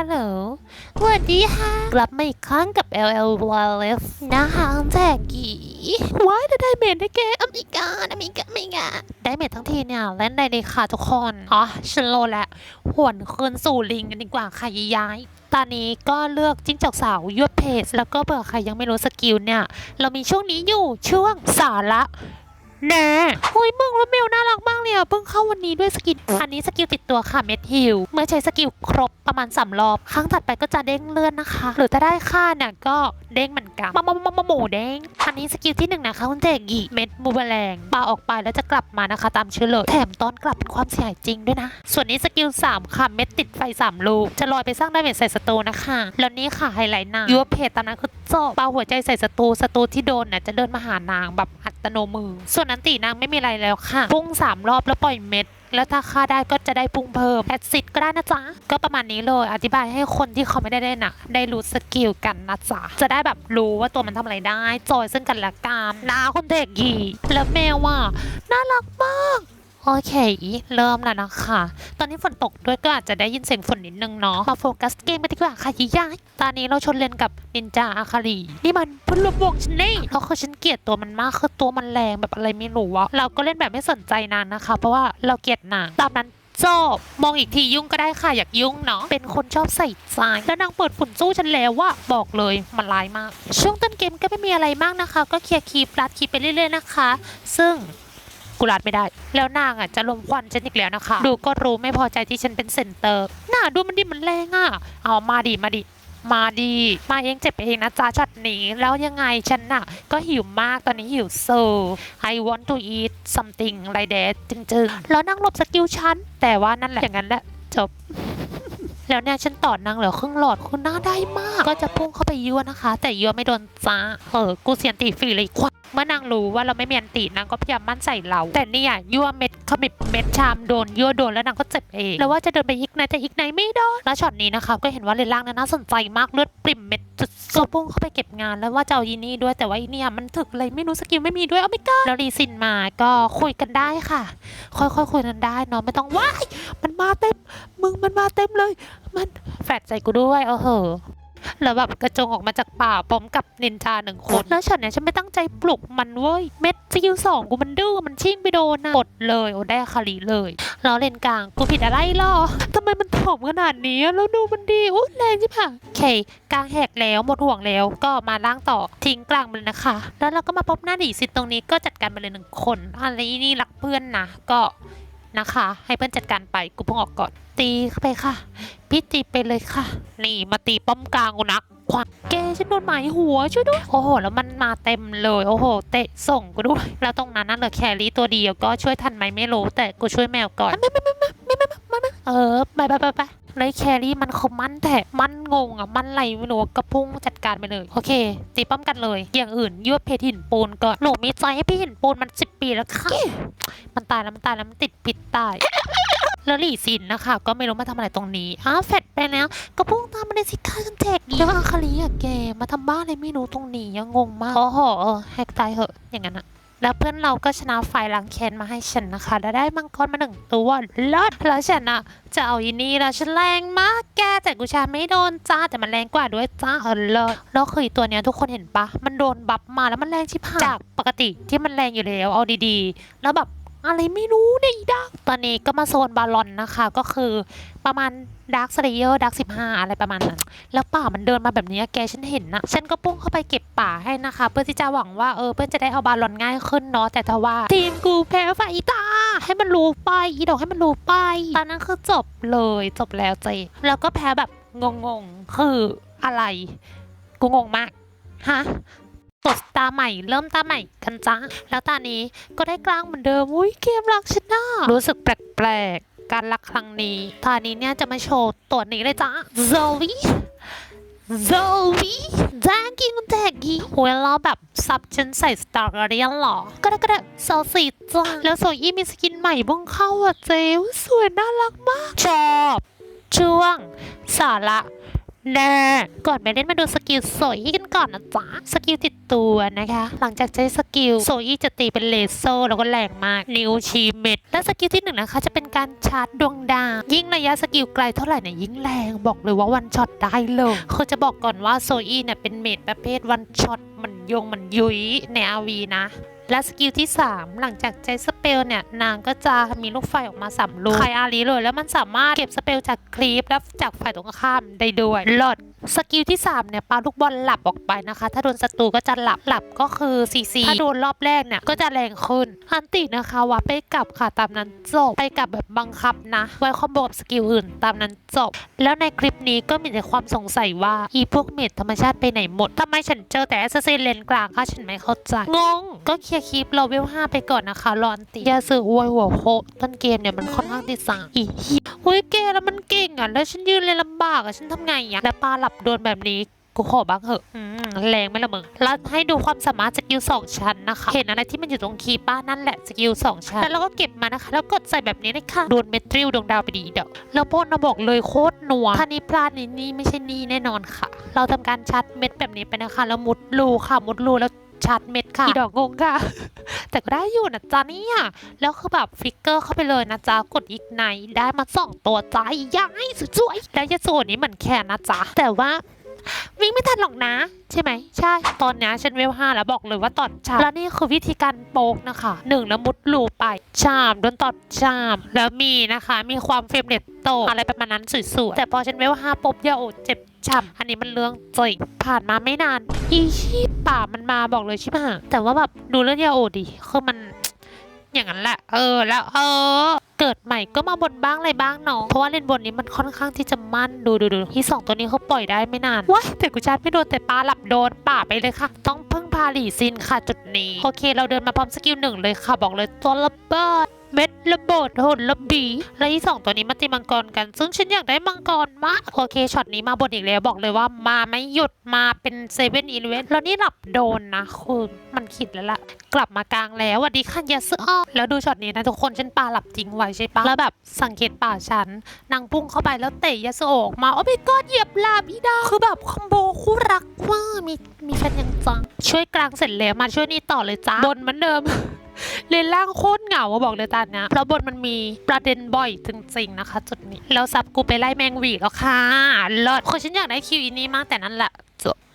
ฮัลโหลสวัสดีค่ะ กลับมาอีกครั้งกับ LL Wireless นะคะแจกกี่ว้ายได้ได้เมดได้แกอเมริกาอเมริกาอเมริกาได้เมดทั้งทีเนี่ยเล่นได้เลยค่ะทุกคน อ๋อฉันโลแล้วหวนคืนสู่ลิงกันดีกว่าค่ะย้ายๆตอนนี้ก็เลือกจิ้งจอกสาวยวดเพจแล้วก็เบื่อใครยังไม่รู้สกิลเนี่ย เรามีช่วงนี้อยู่ช่วงสาระ แน่เฮ้ยมึงแล้วเมลน่ารักมากเลยอะเพิ่งเข้าวันนี้ด้วยสกิลอันนี้สกิลติดตัวค่ะเม็ดฮิลเมื่อใช้สกิลครบประมาณ3รอบ ครั้งถัดไปก็จะเด้งเลื่อนนะคะ หรือถ้าได้ค่าเนี่ยก็เด้งเหมือนกันมามามามาหมูเด้งอันนี้สกิลที่หนึ่งนะคะคุณเจกีเม็ดบูเบแรงปาออกไปแล้วจะกลับมานะคะ ตามชื่อเลยแถมตอนกลับเป็นความเสียหายจริงด้วยนะ ส่วนนี้สกิล3ค่ะเม็ดติดไฟ3ลูกจะลอยไปสร้างไดาเมจใส่ศัตรูนะคะแล้วนี่ค่ะไฮไลท์นางยูเพจตามนั้นคือจบปาหัวใจใส่ศัตรูศัตรูที่โดนเนี่ยจะเดินมาหานางแบบอัตโนมือส่วนนั้นตีนางไม่มีอะไรแล้วค่ะ พุ่ง3รอบแล้วปล่อยเม็ดแล้วถ้าฆ่าได้ก็จะได้พุ่งเพิ่มแอดซิดก็ได้นะจ๊ะ ก็ประมาณนี้เลย อธิบายให้คนที่เขาไม่ได้เล่นน่ะได้รู้สกิลกันนะจ๊ะ จะได้แบบรู้ว่าตัวมันทำอะไรได้ จอยซึ่งกันและกันนะคุณเด็กหยีแล้วแมวอะน่ารักมากโอเค เริ่มแล้วนะคะ ตอนนี้ฝนตกด้วยก็อาจจะได้ยินเสียงฝนนิดนึงเนาะ มาโฟกัสเกมกันดีกว่าค่ะยี่ยายตอนนี้เราชนเลนกับนินจาอาคารีนี่มันพุ่นลมวงฉันนี่แล้วคือฉัน ลียดตัวมันมากคือตัวมันแรงแบบอะไรไม่รู้วะเราก็เล่นแบบไม่สนใจนานนะคะ เพราะว่าเราเกลียดนางตามนั้นจบมองอีกทียุ่งก็ได้ค่ะอยากยุ่งเนาะเป็นคนชอบใส่ใจแล้วนางเปิดฝุ่นสู้ฉันแล้วว่าบอกเลยมันร้ายมาก ช่วงต้นเกมก็ไม่มีอะไรมากนะคะ ก็เคลียร์คีปลัดคีปไปเรื่อยๆนะคะ ซึ่งกูรัดไม่ได้ แล้วนางอะจะลมควันฉันอีกแล้วนะคะ ดูก็รู้ไม่พอใจที่ฉันเป็นเซนเตอร์น่าดูมันดิมันแรงอะ เอามาดิมาดิ มาดี มาเองเจ็บเองนะจ๊ะช็อตนี้ แล้วยังไงฉันน่ะ ก็หิวมากตอนนี้หิวโซ I want to eat something like that จริงๆ แล้วนั่งหลบสกิลฉัน แต่ว่านั่นแหละอย่างนั้นแหละจบ แล้วเนี่ยฉันต่อนางเหลือครึ่งหลอดคุณน่าได้มาก ก็จะพุ่งเข้าไปยั่วนะคะ แต่ยั่วไม่โดนจ้าเออกูเสียนตีฟรีเลยควักเมื่อนางรู้ว่าเราไม่มีอันตีนางก็พยายามมั่นใส่เรา แต่เนี่ยยั่วเม็ดขมิบเม็ดชามโดนยั่วโดนแล้วนางก็เจ็บเองแล้วว่าจะเดินไปอีกไหนแต่อีกไหนไม่โดนแล้วช็อตนี้นะคะก็เห็นว่าเลนล่างนั้นน่าสนใจมากเลือดปริ่มเม็ด สุดๆก็พุ่งเข้าไปเก็บงานแล้วว่าจะเอาอีนี่ด้วยแต่ว่าอีเนี่ยมันถึกเลยไม่รู้สกิลไม่มีด้วยเอาไม่ก้าแล้วรีซินมาก็คุยกันได้ค่ะ ค่อยๆคุยกันได้เนาะไม่ต้องว้ายมันมาเต็มมึงมันมาเต็มเลย มันแฟดใจกูด้วยเออเหอะ แล้วแบบกระจงออกมาจากป่าพร้อมกับนินจาหนึ่งคนแล้วฉันเนี่ยฉันไม่ตั้งใจปลุกมันเว้ยเม็ดสกิลสองกูมันดื้อมันชิ่งไปโดนนะกดเลยโอ้ได้คารีเลยแล้วเลนกลางกูผิดอะไรหรอทำไมมันถ่อมขนาดนี้แล้วดูมันดีโอ้แรงจิ๋ะโอเค กลางแหกแล้วหมดห่วงแล้วก็มาล่างต่อทิ้งกลางไปเลยนะคะ แล้วเราก็มาพบหน้าดีสิตรงนี้ก็จัดการไปเลยหนึ่งคนอะไรนี่รักเพื่อนนะก็ นะคะ ให้เพื่อนจัดการไปกูเพิ่งออกก่อน ตีเข้าไปค่ะ พี่ตีไปเลยค่ะ นี่มาตีป้อมกลางกูนักควักแกฉันโดนหมายหัวช่วยด้วย โอ้โห แล้วมันมาเต็มเลย โอ้โห เตะส่งกูด้วย แล้วตรงนั้นนั่นเหลือแครี่ตัวเดียวก็ช่วยทันไหมไม่รู้แต่กูช่วยแมวก่อนไม่ไม่ไม่ไม่เออไปไปไปไปในแครี่มันคอมมันแต่มันงงอะ มันไหลไม่รู้กระพุ้งจัดการไปเลย โอเค ตีป้อมกันเลย อย่างอื่นยั่วเพจหินปูนก็หนูมีใจให้พี่หินปูนมันสิบปีแล้วค่ะ มันตายแล้วมันตายแล้วมันติดปิดตายแล้วหลี่ซินนะคะ ก็ไม่รู้มาทำอะไรตรงนี้ อ้าวแฟดไปแล้วกระพุ้งตามมาในสิค่าฉันแจกแล้วอาคาลีอะแกมาทำบ้านเลยไม่รู้ตรงนี้ยังงงมากโอ้โหอแฮกตายเหอะอย่างนั้นอะ แล้วเพื่อนเราก็ชนะไฟล้างแค้นมาให้ฉันนะคะ แล้วได้มังกรมาหนึ่งตัวเลิศแล้วฉันอะจะเอาอีนี่แล้วฉันแรงมากแกแต่กูชาไม่โดนจ้าแต่มันแรงกว่าด้วยจ้าเออเลิศแล้วคือตัวเนี้ยทุกคนเห็นปะมันโดนบัฟมาแล้วมันแรงชิบหายจากปกติที่มันแรงอยู่แล้วเอาดีๆ แล้วแบบ อะไรไม่รู้เนี่ยอีดักตอนนี้ก็มาโซนบาลอนนะคะ ก็คือประมาณดาร์คสเลเยอร์ดาร์คสิบห้าอะไรประมาณนั้น แล้วป่ามันเดินมาแบบนี้แกฉันเห็นนะฉันก็พุ่งเข้าไปเก็บป่าให้นะคะ เพื่อที่จะหวังว่าเออเพื่อนจะได้เอาบาลอนง่ายขึ้นเนาะแต่ทว่า ทีมกูแพ้ไฟตาให้มันรู้ไปอีดอกให้มันรู้ไปตอนนั้นคือจบเลยจบแล้วเจแล้วก็แพ้แบบงงๆคืออะไร กูงงมากฮะ กดตาใหม่เริ่มตาใหม่กันจ้าแล้วตอนนี้ก็ได้กลางเหมือนเดิมอุ้ยเกมรักชนะรู้สึกแปลกๆ การรักครั้งนี้ตอนนี้เนี่ยจะมาโชว์ตัวนี้เลยจ้าโซวีโซวีแดงกิ้งแดงกี้เวลาแบบซับฉันใส่สตาร์การเดียนหรอ ก็ได้ก็ได้โซสีจ้าแล้วโซยี่มีสกินใหม่เพิ่งเข้าอะเจ๊สวยน่ารักมากชอบช่วงสาระ แน่ก่อนไปเล่นมาดูสกิลโซอี้กันก่อนนะจ๊ะสกิลติดตัวนะคะ หลังจากใช้สกิลโซอี้จะตีเป็นเลเซอร์แล้วก็แรงมาก นิ้วชี้เม็ด และสกิลที่หนึ่งนะคะ จะเป็นการชาร์จดวงดาวยิ่งระยะสกิลไกลเท่าไหร่เนี่ยยิ่งแรงบอกเลยว่าวันช็อตได้เลยคือจะบอกก่อนว่าโซอี้เนี่ยเป็นเมดประเภทวันช็อตมันยงมันยุยในอาวีนะ และสกิลที่ 3 หลังจากใช้สเปลเนี่ย นางก็จะมีลูกไฟออกมาสามลูกใคอารีเลย แล้วมันสามารถเก็บสเปลจากคลีปและจากฝ่ายตรงข้ามได้ด้วยหลอดสกิลที่ 3 เนี่ยปาลูกบอลหลับออกไปนะคะ ถ้าโดนศัตรูก็จะหลับหลับก็คือซีซีถ้าโดนรอบแรกเนี่ย ก็จะแรงขึ้นอันตินะคะว่าไปกลับค่ะตามนั้นจบ ไปกลับแบบบังคับนะ ไว้คอมโบกับสกิลอื่นตามนั้นจบ แล้วในคลิปนี้ก็มีแต่ความสงสัยว่า อีพวกเมดธรรมชาติไปไหนหมดทำไมฉันเจอแต่แอสซินเลนกลางคะฉันไม่เข้าใจงงก็เคลียร์คลิปเราเวล5ไปก่อนนะคะรอนติยาสืออวยหัวโคต้นเกมเนี่ยมันค่อนข้างที่สางอีเหี้ยเฮ้ยแกแล้วมันเก่งอะ แล้วฉันยืนเลยลำบากอะ ฉันทำไงอะ แล้วปลาหลับโดนแบบนี้กูขอบ้างเหอะอืมแรงไหมล่ะมึง แล้วให้ดูความสามารถสกิลสองชั้นนะคะ เห็นอะไรที่มันอยู่ตรงคีป้านั่นแหละสกิลสองชั้น แล้วเราก็เก็บมานะคะ แล้วกดใส่แบบนี้เลยค่ะโดนเมทริลดวงดาวไปดีเด้อแล้วโบนเราบอกเลยโคตรนัวถ้านี้พลาดนี่นี่ไม่ใช่นี่แน่นอนค่ะ เราทำการชัดเม็ดแบบนี้ไปนะคะ แล้วมุดรูค่ะ มุดรูแล้ว ชัดเม็ดค่ะอีดอกงงค่ะ แต่ก็ได้อยู่นะจ๊ะเนี่ย แล้วคือแบบฟลิกเกอร์เข้าไปเลยนะจ๊ะ กดอีกไนได้มาสองตัวจ้าย้ายสวยๆแล้วยาสูนี้เหมือนแค่นะจ๊ะ แต่ว่า วิ่งไม่ทันหรอกนะ ใช่ไหมใช่ ตอนนี้ฉันเวลห้าแล้วบอกเลยว่าตอดชามแล้วนี่คือวิธีการโปกนะคะหนึ่งแล้วมุดลูไปชามโดนตอดชาม แล้วมีนะคะ มีความเฟรมเรทโตกอะไรประมาณนั้นสวยๆแต่พอฉันเวลห้าปุ๊บอย่าโอดเจ็บช้ำอันนี้มันเรื่องจริงผ่านมาไม่นานอีชีพป่ามันมาบอกเลยใช่ไหมแต่ว่าแบบดูเรื่องยาโอดิคือมันอย่างนั้นแหละ เออแล้วเออ เกิดใหม่ก็มาบนบ้างอะไรบ้างเนาะเพราะว่าเลนบนนี้มันค่อนข้างที่จะมั่นดูดูดูที่สองตัวนี้เขาปล่อยได้ไม่นานว้ายแต่กูชาร์จไม่โดนแต่ปลาหลับโดนป่าไปเลยค่ะ ต้องพึ่งพาหลีซินค่ะจุดนี้ โอเค เราเดินมาพร้อมสกิลหนึ่งเลยค่ะบอกเลยตัวระเบิด เม็ดระเบิดหุ่นระบีและที่สองตัวนี้มันตีมังกรกัน ซึ่งฉันอยากได้มังกรมากโอเคช็อตนี้มาบนอีกแล้วบอกเลยว่ามาไม่หยุดมาเป็นเซเว่นอีเลเวนแล้วนี่หลับโดนนะคือมันขิดแล้วล่ะ กลับมากลางแล้วสวัสดีค่ะยาซึอ้อแล้วดูช็อตนี้นะทุกคนฉันปาหลับจริงไว้ใช่ปะแล้วแบบสังเกตป่าฉันนางพุ่งเข้าไปแล้วเตะยาซึโอออกมาโอ้ยกอดเหยียบลาบีดาคือแบบคอมโบคู่รักว่ามีมีแฟนยังจังช่วยกลางเสร็จแล้วมาช่วยนี่ต่อเลยจ้าบนเหมือนเดิม เลนล่างโคตรเหงาบอกเลยตอนเนี้ยเพราะบนมันมีประเด็นบ่อยจริงๆนะคะ จุดนี้แล้วซับกูไปไล่แมงวีแล้วค่ะเลิศคนฉันอยากได้คิวอีนี้มากแต่นั่นแหละ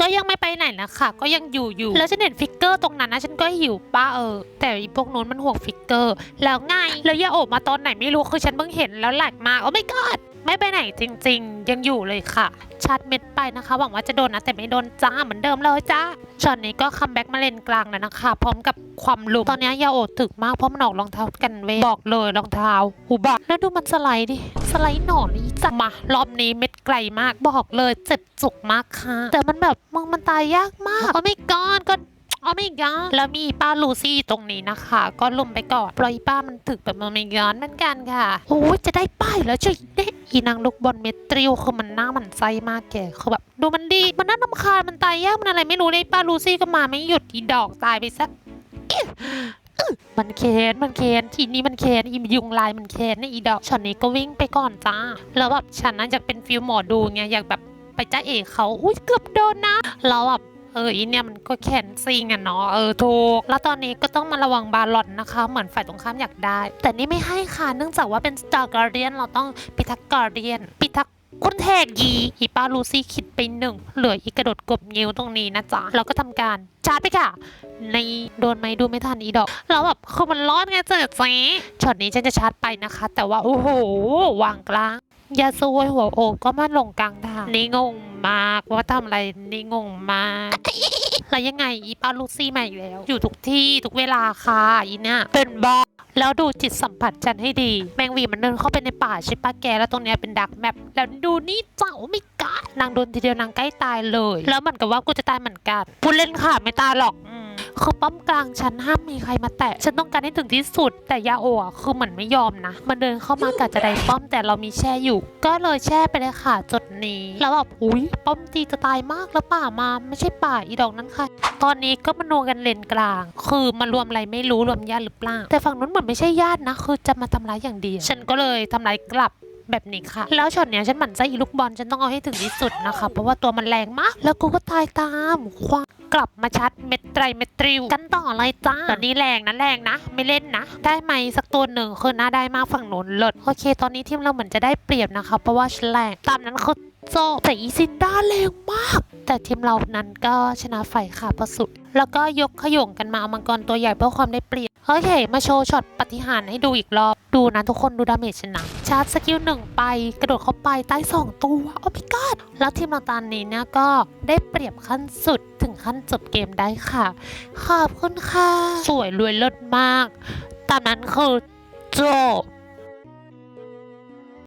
ก็ยังไม่ไปไหนนะคะก็ยังอยู่อยู่แล้วฉันเห็นฟิกเกอร์ตรงนั้นนะฉันก็หิวป้าเออ แต่อีพวกนู้นมันห่วงฟิกเกอร์ แล้วไงแล้วยาโอบมาตอนไหนไม่รู้คือฉันเพิ่งเห็นแล้วหลักมากโอ้ไม่กอดไม่ไปไหนจริง ๆ ยังอยู่เลยค่ะชาร์จเม็ดไปนะคะ หวังว่าจะโดนนะแต่ไม่โดนจ้าเหมือนเดิมเลยจ้าช็อตนี้ก็คัมแบ็กมาเลนกลางแล้วนะคะ พร้อมกับความลุกตอนนี้ยาโอถึกมากเพราะมันออกรองเท้ากันเวบอกเลยรองเท้าหูบะแล้วดูมันสไลด์ดิสไลด์หนอนนี่จะมารอบนี้เม็ดไกลมากบอกเลยเจ็บจุกมากค่ะ แต่มันแบบมึงมันตายยากมากโอ้ไม่กอนก็ โอ้ไม่กอนแล้วมีป้าลูซี่ตรงนี้นะคะ ก็ลุมไปก่อนปล่อยป้ามันถึกแบบมันไม่ย้อนเหมือนกันค่ะโอ้ยจะได้ป้ายแล้วจะได้อีนางลูกบอลเมตริวคือมันหน้ามันไส้มากแกคือแบบดูมันดีมันน่านำคาญมันตายยากมันอะไรไม่รู้เลยป้าลูซี่ก็มาไม่หยุดอีดอกตายไปสักมันเค้นมันเค้นทีนี้มันเค้นอียุงลายมันเค้นนะอีดอกช็อตนี้ก็วิ่งไปก่อนจ้าแล้วแบบฉันน่ะอยากเป็นฟิลหมอดูไงอยากแบบไปจ้าเอกเขาอุ้ยเกือบโดนนะแล้วแบบ เอออีเนี่ยมันก็แขนซิงอะเนาะเออถูกแล้วตอนนี้ก็ต้องมาระวังบาลอนนะคะ เหมือนฝ่ายตรงข้ามอยากได้ แต่นี่ไม่ให้ค่ะเนื่องจากว่าเป็น Star Guardian เราต้องพิทักษ์ Guardian พิทักษ์คุณแทกยีอีป้าลูซี่คิดไปหนึ่งเหลืออีกระโดดกบงิ้วตรงนี้นะจ๊ะเราก็ทำการชาร์จไปค่ะ ในโดนไหมดูไม่ทันอีดอกแล้วแบบคือมันรอดไงเจ๊เจ๊ช็อตนี้ฉันจะชาร์จไปนะคะ แต่ว่าโอ้โหวางกลางยาซวยหัวโอกก็มาลงกลางทางนี่งง มาก ว่าทำอะไรนี่งงมากแล้วยังไงอีป้าลูซี่มาอีกแล้ว อยู่ทุกที่ทุกเวลาค่ะอีเนี่ยเป็นบ้าแล้วดูจิตสัมผัสจันให้ดี แมงวีมันเดินเข้าไปในป่าใช่ปะแกแล้วตรงเนี้ยเป็นดักแมปแล้วดูนี่เจ้าไม่กล้านางโดนทีเดียวนางใกล้ตายเลย แล้วเหมือนกับว่ากูจะตายเหมือนกันพูดเล่นค่ะไม่ตายหรอก คือป้อมกลางฉันห้ามมีใครมาแตะ ฉันต้องการให้ถึงที่สุด แต่ยาโอะคือเหมือนไม่ยอมนะ มันเดินเข้ามากะจะได้ป้อมแต่เรามีแช่อยู่ ก็เลยแช่ไปเลยค่ะจุดนี้ แล้วแบบอุ้ยป้อมตีจะตายมากแล้วป่ามาไม่ใช่ป่าอีดอกนั้นค่ะ ตอนนี้ก็มานัวกันเลนกลาง คือมารวมอะไรไม่รู้รวมญาติหรือเปล่าแต่ฝั่งนู้นเหมือนไม่ใช่ญาตินะ คือจะมาทำร้ายอย่างเดียวฉันก็เลยทำร้ายกลับ แบบนี้ค่ะ แล้วช็อตเนี้ยฉันหมั่นไส้อีลูกบอลฉันต้องเอาให้ถึงที่สุดนะคะ เพราะว่าตัวมันแรงมาก แล้วกูก็ตายตามควางกลับมาชัดเม็ดไตรเม็ดตริวกันต่อเลยจ้าตอนนี้แรงนะแรงนะ ไม่เล่นนะ ได้ไหมสักตัวหนึ่งคือน่าได้มากฝั่งโน้นเลิศโอเค ตอนนี้ทีมเราเหมือนจะได้เปรียบนะคะ เพราะว่าฉันแรงตามนั้นคือโจแต่อีซินด้าแรงมาก แต่ทีมเรานั้นก็ชนะไฟค่ะประสุด แล้วก็ยกขย่งกันมาเอามังกรตัวใหญ่เพื่อความได้เปรียบโอเคมาโชว์ช็อตปฏิหารให้ดูอีกรอบ ดูนะทุกคนดูดาเมจชนะชาร์จสกิลหนึ่งไปกระโดดเข้าไปใต้สองตัว โอ้พี่กอดแล้วทีมเราตอนนี้เนี่ยก็ได้เปรียบขั้นสุดถึงขั้นจบเกมได้ค่ะ ขอบคุณค่ะ สวยรวยเลิศมาก ตามนั้นคือโจบ